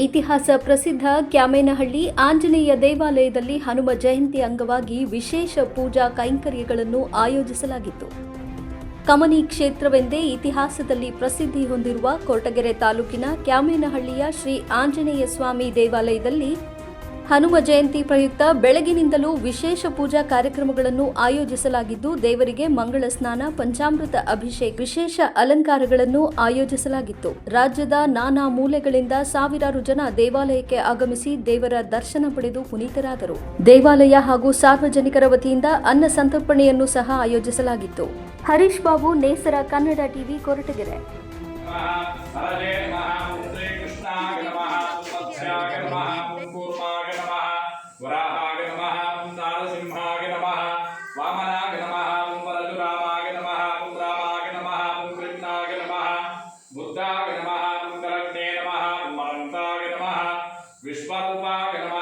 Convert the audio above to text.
ಇತಿಹಾಸ ಪ್ರಸಿದ್ಧ ಕ್ಯಾಮೇನಹಳ್ಳಿ ಆಂಜನೇಯ ದೇವಾಲಯದಲ್ಲಿ ಹನುಮ ಜಯಂತಿ ಅಂಗವಾಗಿ ವಿಶೇಷ ಪೂಜಾ ಕೈಂಕರ್ಯಗಳನ್ನು ಆಯೋಜಿಸಲಾಗಿತ್ತು. ಕಮನಿ ಕ್ಷೇತ್ರವೆಂದೇ ಇತಿಹಾಸದಲ್ಲಿ ಪ್ರಸಿದ್ಧಿ ಹೊಂದಿರುವ ಕೊರಟಗೆರೆ ತಾಲೂಕಿನ ಕ್ಯಾಮೇನಹಳ್ಳಿಯ ಶ್ರೀ ಆಂಜನೇಯ ಸ್ವಾಮಿ ದೇವಾಲಯದಲ್ಲಿ ಹನುಮ ಜಯಂತಿ ಪ್ರಯುಕ್ತ ಬೆಳಗಿನಿಂದಲೂ ವಿಶೇಷ ಪೂಜಾ ಕಾರ್ಯಕ್ರಮಗಳನ್ನು ಆಯೋಜಿಸಲಾಗಿದ್ದು ದೇವರಿಗೆ ಮಂಗಳ ಸ್ನಾನ, ಪಂಚಾಮೃತ ಅಭಿಷೇಕ, ವಿಶೇಷ ಅಲಂಕಾರಗಳನ್ನು ಆಯೋಜಿಸಲಾಗಿತ್ತು. ರಾಜ್ಯದ ನಾನಾ ಮೂಲೆಗಳಿಂದ ಸಾವಿರಾರು ಜನ ದೇವಾಲಯಕ್ಕೆ ಆಗಮಿಸಿ ದೇವರ ದರ್ಶನ ಪಡೆದು ಪುನೀತರಾದರು. ದೇವಾಲಯ ಹಾಗೂ ಸಾರ್ವಜನಿಕರ ವತಿಯಿಂದ ಅನ್ನ ಸಂತರ್ಪಣೆಯನ್ನು ಸಹ ಆಯೋಜಿಸಲಾಗಿತ್ತು. ಹರೀಶ್ ಬಾಬು, ನೇಸರ, ಕನ್ನಡ ಟಿವಿ, ಕೊರಟಗೆರೆ. ನಮಃ. నారసింహాయ నమ వామనాయ నమ పుంబరశురామాయ నమ పుంరామాయ నమ పుంకృష్ణాయ నమ బుద్ధాయ నమ పుంకరగ్నే నమ పుమరంతాయ నమ విశ్వరూపాయ నమ